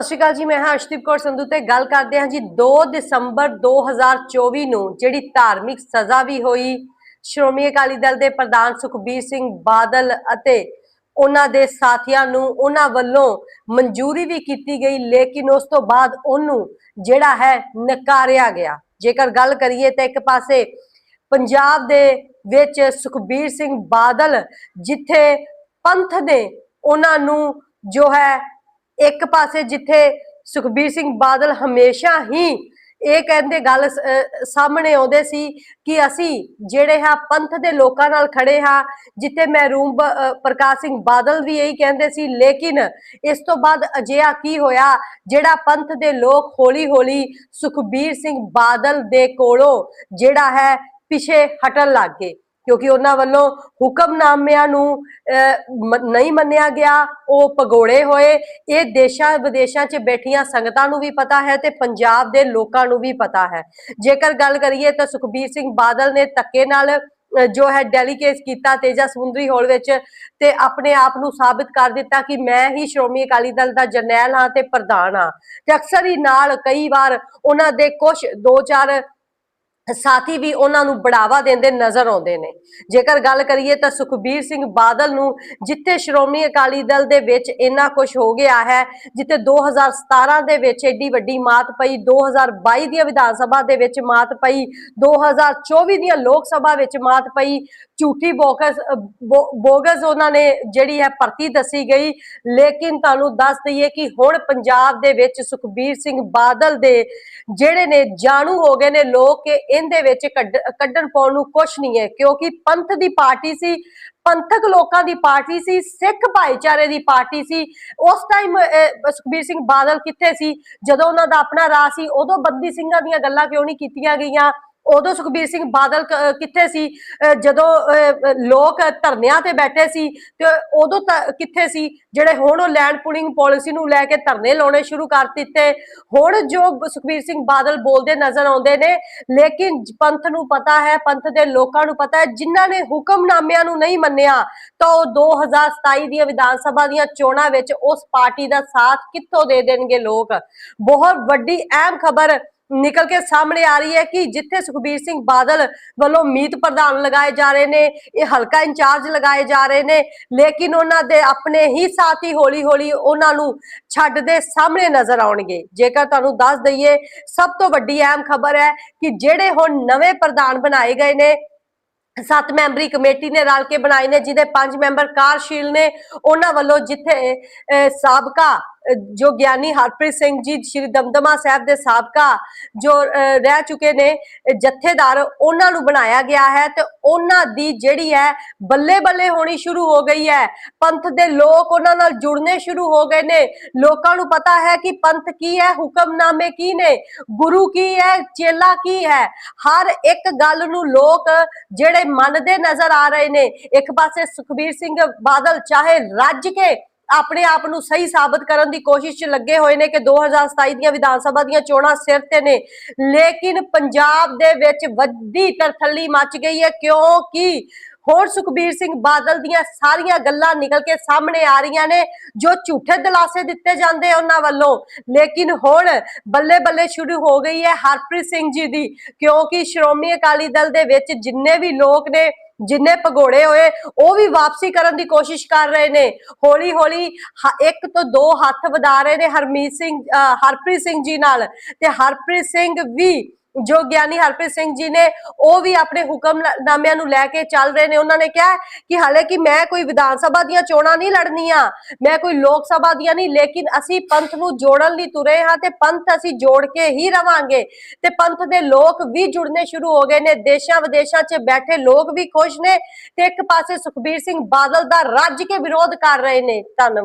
ਸਤਿ ਸ਼੍ਰੀ ਅਕਾਲ ਜੀ, ਮੈਂ ਹਾਂ ਅਰਸ਼ਦੀਪ ਕੌਰ ਸੰਧੂ ਤੇ ਗੱਲ ਕਰਦੇ ਹਾਂ ਜੀ 2 ਦਸੰਬਰ 2024 ਨੂੰ, ਜਿਹੜੀ ਧਾਰਮਿਕ ਸਜ਼ਾ ਵੀ ਹੋਈ। ਸ਼੍ਰੋਮਣੀ ਅਕਾਲੀ ਦਲ ਦੇ ਪ੍ਰਧਾਨ ਸੁਖਬੀਰ ਸਿੰਘ ਬਾਦਲ ਅਤੇ ਉਹਨਾਂ ਦੇ ਸਾਥੀਆਂ ਨੂੰ ਉਹਨਾਂ ਵੱਲੋਂ ਮਨਜ਼ੂਰੀ ਵੀ ਕੀਤੀ ਗਈ, ਲੇਕਿਨ ਉਸ ਤੋਂ ਬਾਅਦ ਉਹਨੂੰ ਜਿਹੜਾ ਹੈ ਨਕਾਰਿਆ ਗਿਆ। ਜੇਕਰ ਗੱਲ ਕਰੀਏ ਤਾਂ ਇੱਕ ਪਾਸੇ ਪੰਜਾਬ ਦੇ ਵਿੱਚ ਸੁਖਬੀਰ ਸਿੰਘ ਬਾਦਲ ਜਿੱਥੇ ਪੰਥ ਨੇ ਉਹਨਾਂ ਨੂੰ ਜੋ ਹੈ ਇੱਕ ਪਾਸੇ ਜਿੱਥੇ ਸੁਖਬੀਰ ਸਿੰਘ ਬਾਦਲ ਹਮੇਸ਼ਾ ਹੀ ਇਹ ਕਹਿੰਦੇ ਗੱਲ ਸਾਹਮਣੇ ਆਉਂਦੇ ਸੀ ਕਿ ਅਸੀਂ ਜਿਹੜੇ ਹਾਂ ਪੰਥ ਦੇ ਲੋਕਾਂ ਨਾਲ ਖੜੇ ਹਾਂ, ਜਿੱਥੇ ਮਹਿਰੂਮ ਬ- ਪ੍ਰਕਾਸ਼ ਸਿੰਘ ਬਾਦਲ ਵੀ ਇਹੀ ਕਹਿੰਦੇ ਸੀ, ਲੇਕਿਨ ਇਸ ਤੋਂ ਬਾਅਦ ਅਜਿਹਾ ਕੀ ਹੋਇਆ, ਜਿਹੜਾ ਪੰਥ ਦੇ ਲੋਕ ਹੌਲੀ ਹੌਲੀ ਸੁਖਬੀਰ ਸਿੰਘ ਬਾਦਲ ਦੇ ਕੋਲੋਂ ਜਿਹੜਾ ਹੈ ਪਿਛੇ ਹਟਣ ਲੱਗ ਗਏ। ਕਿਉਂਕਿ ਉਹਨਾਂ ਵੱਲੋਂ ਹੁਕਮਨਾਮਿਆਂ ਨੂੰ ਨਹੀਂ ਮੰਨਿਆ ਗਿਆ, ਉਹ ਭਗੋੜੇ ਹੋਏ। ਇਹ ਦੇਸ਼ਾਂ ਵਿਦੇਸ਼ਾਂ 'ਚ ਬੈਠੀਆਂ ਸੰਗਤਾਂ ਨੂੰ ਵੀ ਪਤਾ ਹੈ ਤੇ ਪੰਜਾਬ ਦੇ ਲੋਕਾਂ ਨੂੰ ਵੀ ਪਤਾ ਹੈ। ਜੇਕਰ ਗੱਲ ਕਰੀਏ ਤਾਂ ਸੁਖਬੀਰ ਸਿੰਘ ਬਾਦਲ ਨੇ ਧੱਕੇ ਨਾਲ ਜੋ ਹੈ ਡੈਲੀਕੇਟ ਕੀਤਾ ਤੇਜਾ ਸਮੁੰਦਰੀ ਹਾਲ ਵਿੱਚ ਤੇ ਆਪਣੇ ਆਪ ਨੂੰ ਸਾਬਿਤ ਕਰ ਦਿੱਤਾ ਕਿ ਮੈਂ ਹੀ ਸ਼੍ਰੋਮਣੀ ਅਕਾਲੀ ਦਲ ਦਾ ਜਰਨੈਲ ਹਾਂ ਤੇ ਪ੍ਰਧਾਨ ਹਾਂ। ਤੇ ਅਕਸਰ ਹੀ ਨਾਲ ਕਈ ਵਾਰ ਉਹਨਾਂ ਦੇ ਕੁਝ ਦੋ ਚਾਰ ਸਾਥੀ ਵੀ ਉਹਨਾਂ ਨੂੰ ਬੜਾਵਾ ਦਿੰਦੇ ਨਜ਼ਰ ਆਉਂਦੇ ਨੇ। ਜੇਕਰ ਗੱਲ ਕਰੀਏ ਤਾਂ ਸੁਖਬੀਰ ਸਿੰਘ ਬਾਦਲ ਨੂੰ ਜਿੱਥੇ ਸ਼੍ਰੋਮਣੀ ਅਕਾਲੀ ਦਲ ਦੇ ਵਿੱਚ ਇੰਨਾ ਕੁਝ ਹੋ ਗਿਆ ਹੈ, ਜਿੱਥੇ 2017 ਦੇ ਵਿੱਚ ਏਡੀ ਵੱਡੀ ਮਾਤ ਪਈ 2022 ਦੀਆਂ ਵਿਧਾਨ ਸਭਾ ਦੇ ਵਿੱਚ ਮਾਤ ਪਈ 2024 ਦੀਆਂ ਲੋਕ ਸਭਾ ਵਿੱਚ ਮਾਤ ਪਈ ਝੂਠੀ ਬੋਗਸ ਬੋ- ਬੋਗਸ ਉਹਨਾਂ ਨੇ ਜਿਹੜੀ ਹੈ ਭਰਤੀ ਦੱਸੀ ਗਈ। ਲੇਕਿਨ ਤੁਹਾਨੂੰ ਦੱਸ ਦਈਏ ਕਿ ਹੁਣ ਪੰਜਾਬ ਦੇ ਵਿੱਚ ਸੁਖਬੀਰ ਸਿੰਘ ਬਾਦਲ ਦੇ ਜਿਹੜੇ ਨੇ ਜਾਣੂ ਹੋ ਗਏ ਨੇ ਲੋਕ ਕਿ ਇਹਦੇ ਵਿੱਚ ਕੱਢਣ ਪਾਉਣ ਨੂੰ ਕੁਝ ਨਹੀਂ ਹੈ। ਕਿਉਂਕਿ ਪੰਥ ਦੀ ਪਾਰਟੀ ਸੀ, ਪੰਥਕ ਲੋਕਾਂ ਦੀ ਪਾਰਟੀ ਸੀ, ਸਿੱਖ ਭਾਈਚਾਰੇ ਦੀ ਪਾਰਟੀ ਸੀ। ਉਸ ਟਾਈਮ ਸੁਖਬੀਰ ਸਿੰਘ ਬਾਦਲ ਕਿੱਥੇ ਸੀ? ਜਦੋਂ ਉਹਨਾਂ ਦਾ ਆਪਣਾ ਰਾਜ ਸੀ, ਉਦੋਂ ਬੰਦੀ ਸਿੰਘਾਂ ਦੀਆਂ ਗੱਲਾਂ ਕਿਉਂ ਨਹੀਂ ਕੀਤੀਆਂ ਗਈਆਂ? ਉਦੋਂ ਸੁਖਬੀਰ ਸਿੰਘ ਬਾਦਲ ਕਿੱਥੇ ਸੀ? ਜਦੋਂ ਲੋਕ ਧਰਨਿਆਂ ਤੇ ਬੈਠੇ ਸੀ ਤੇ ਉਦੋਂ ਕਿੱਥੇ ਸੀ? ਜਿਹੜੇ ਹੁਣ ਉਹ ਲੈਂਡ ਪੂਲਿੰਗ ਪਾਲਿਸੀ ਨੂੰ ਲੈ ਕੇ ਧਰਨੇ ਲਾਉਣੇ ਸ਼ੁਰੂ ਕਰ ਦਿੱਤੇ। ਹੁਣ ਜੋ ਸੁਖਬੀਰ ਸਿੰਘ ਬਾਦਲ ਬੋਲਦੇ ਨਜ਼ਰ ਆਉਂਦੇ ਨੇ, ਲੇਕਿਨ ਪੰਥ ਨੂੰ ਪਤਾ ਹੈ, ਪੰਥ ਦੇ ਲੋਕਾਂ ਨੂੰ ਪਤਾ ਹੈ, ਜਿਨ੍ਹਾਂ ਨੇ ਹੁਕਮਨਾਮਿਆਂ ਨੂੰ ਨਹੀਂ ਮੰਨਿਆ, ਤਾਂ ਉਹ 2027 ਦੀਆਂ ਵਿਧਾਨ ਸਭਾ ਦੀਆਂ ਚੋਣਾਂ ਵਿੱਚ ਉਸ ਪਾਰਟੀ ਦਾ ਸਾਥ ਕਿੱਥੋਂ ਦੇ ਦੇਣਗੇ ਲੋਕ? ਬਹੁਤ ਵੱਡੀ ਅਹਿਮ ਖਬਰ ਨਿਕਲ ਕੇ ਸਾਹਮਣੇ ਆ ਰਹੀ ਹੈ ਕਿ ਜਿੱਥੇ ਸੁਖਬੀਰ ਸਿੰਘ ਬਾਦਲ ਵੱਲੋਂ ਮੀਤ ਪ੍ਰਧਾਨ ਲਗਾਏ ਜਾ ਰਹੇ ਨੇ, ਇਹ ਹਲਕਾ ਇੰਚਾਰਜ ਲਗਾਏ ਜਾ ਰਹੇ ਨੇ, ਲੇਕਿਨ ਉਹਨਾਂ ਦੇ ਆਪਣੇ ਹੀ ਸਾਥੀ ਹੌਲੀ ਹੌਲੀ ਉਹਨਾਂ ਨੂੰ ਛੱਡ ਸਾਹਮਣੇ ਨਜ਼ਰ ਆਉਣਗੇ। ਜੇਕਰ ਤੁਹਾਨੂੰ ਦੱਸ ਦਈਏ, ਸਭ ਤੋਂ ਵੱਡੀ ਅਹਿਮ ਖਬਰ ਹੈ ਕਿ ਜਿਹੜੇ ਹੁਣ ਨਵੇਂ ਪ੍ਰਧਾਨ ਬਣਾਏ ਗਏ ਨੇ, ਸੱਤ ਮੈਂਬਰੀ ਕਮੇਟੀ ਨੇ ਰਲ ਕੇ ਬਣਾਏ ਨੇ, ਜਿਹਦੇ ਪੰਜ ਮੈਂਬਰ ਕਾਰਸ਼ੀਲ ਨੇ, ਉਹਨਾਂ ਵੱਲੋਂ ਜਿੱਥੇ ਸਾਬਕਾ ਜੋ ਗਿਆਨੀ ਹਰਪ੍ਰੀਤ ਸਿੰਘ ਜੀ, ਸ਼੍ਰੀ ਦਮਦਮਾ ਸਾਹਿਬ ਦੇ ਸਾਬਕਾ ਜੋ ਰਹਿ ਚੁੱਕੇ ਨੇ ਜਥੇਦਾਰ, ਉਹਨਾਂ ਨੂੰ ਬਣਾਇਆ ਗਿਆ ਹੈ ਤੇ ਉਹਨਾਂ ਦੀ ਜਿਹੜੀ ਹੈ ਬੱਲੇ ਬੱਲੇ ਹੋਣੀ ਸ਼ੁਰੂ ਹੋ ਗਈ ਹੈ। ਪੰਥ ਦੇ ਲੋਕ ਉਹਨਾਂ ਨਾਲ ਜੁੜਨੇ ਸ਼ੁਰੂ ਹੋ ਗਏ ਨੇ। ਲੋਕਾਂ ਨੂੰ ਪਤਾ ਹੈ ਕਿ ਪੰਥ ਕੀ ਹੈ, ਹੁਕਮਨਾਮੇ ਕੀ ਨੇ, ਗੁਰੂ ਕੀ ਹੈ, ਚੇਲਾ ਕੀ ਹੈ। ਹਰ ਇੱਕ ਗੱਲ ਨੂੰ ਲੋਕ ਜਿਹੜੇ ਮੰਨਦੇ ਨਜ਼ਰ ਆ ਰਹੇ ਨੇ। ਇੱਕ ਪਾਸੇ ਸੁਖਬੀਰ ਸਿੰਘ ਬਾਦਲ ਚਾਹੇ ਰੱਜ ਕੇ ਆਪਣੇ ਆਪ ਨੂੰ ਸਹੀ ਸਾਬਤ ਕਰਨ ਦੀ ਕੋਸ਼ਿਸ਼ 'ਚ ਲੱਗੇ ਹੋਏ ਨੇ ਕਿ 2027 ਦੀਆਂ ਵਿਧਾਨ ਸਭਾ ਦੀਆਂ ਚੋਣਾਂ ਸਿਰ ਤੇ ਨੇ। ਲੇਕਿਨ ਪੰਜਾਬ ਦੇ ਵਿੱਚ ਵੱਡੀ ਤਰਥੱਲੀ ਮਚ ਗਈ ਹੈ। ਕਿਉਂਕਿ ਹੋਰ ਸੁਖਬੀਰ ਸਿੰਘ ਬਾਦਲ ਦੀਆਂ ਸਾਰੀਆਂ ਗੱਲਾਂ ਨਿਕਲ ਕੇ ਸਾਹਮਣੇ ਆ ਰਹੀਆਂ ਨੇ, ਜੋ ਝੂਠੇ ਦਿਲਾਸੇ ਦਿੱਤੇ ਜਾਂਦੇ ਉਹਨਾਂ ਵੱਲੋਂ। ਲੇਕਿਨ ਹੁਣ ਬੱਲੇ ਬੱਲੇ ਸ਼ੁਰੂ ਹੋ ਗਈ ਹੈ ਹਰਪ੍ਰੀਤ ਸਿੰਘ ਜੀ ਦੀ। ਕਿਉਂਕਿ ਸ਼੍ਰੋਮਣੀ ਅਕਾਲੀ ਦਲ ਦੇ ਵਿੱਚ ਜਿੰਨੇ ਵੀ ਲੋਕ ਨੇ ਜਿੰਨੇ ਭਗੋੜੇ ਹੋਏ, ਉਹ ਵੀ ਵਾਪਸੀ ਕਰਨ ਦੀ ਕੋਸ਼ਿਸ਼ ਕਰ ਰਹੇ ਨੇ। ਹੌਲੀ ਹੌਲੀ ਹ- ਇੱਕ ਤੋਂ ਦੋ ਹੱਥ ਵਧਾ ਰਹੇ ਨੇ ਹਰਮੀਤ ਸਿੰਘ, ਅਹ ਹਰਪ੍ਰੀਤ ਸਿੰਘ ਜੀ ਨਾਲ। ਤੇ ਹਰਪ੍ਰੀਤ ਸਿੰਘ ਵੀ ਜੋ ਗਿਆਨੀ ਹਰਪ੍ਰੀਤ ਸਿੰਘ ਜੀ ਨੇ, ਉਹ ਵੀ ਆਪਣੇ ਹੁਕਮਨਾਮਿਆਂ ਨੂੰ ਲੈ ਕੇ ਚੱਲ ਰਹੇ ਨੇ। ਉਹਨਾਂ ਨੇ ਕਿਹਾ ਕਿ ਹਾਲੇ ਕਿ ਮੈਂ ਕੋਈ ਵਿਧਾਨ ਸਭਾ ਦੀਆਂ ਚੋਣਾਂ ਨਹੀਂ ਲੜਨੀਆਂ, ਮੈਂ ਕੋਈ ਲੋਕ ਸਭਾ ਦੀਆਂ ਨਹੀਂ, ਲੇਕਿਨ ਅਸੀਂ ਪੰਥ ਨੂੰ ਜੋੜਨ ਲਈ ਤੁਰੇ ਹਾਂ ਤੇ ਪੰਥ ਅਸੀਂ ਜੋੜ ਕੇ ਹੀ ਰਵਾਂਗੇ। ਤੇ ਪੰਥ ਦੇ ਲੋਕ ਵੀ ਜੁੜਨੇ ਸ਼ੁਰੂ ਹੋ ਗਏ ਨੇ। ਦੇਸ਼ਾਂ ਵਿਦੇਸ਼ਾਂ 'ਚ ਬੈਠੇ ਲੋਕ ਵੀ ਖੁਸ਼ ਨੇ ਤੇ ਇੱਕ ਪਾਸੇ ਸੁਖਬੀਰ ਸਿੰਘ ਬਾਦਲ ਦਾ ਰੱਜ ਕੇ ਵਿਰੋਧ ਕਰ ਰਹੇ ਨੇ। ਧੰਨਵਾਦ।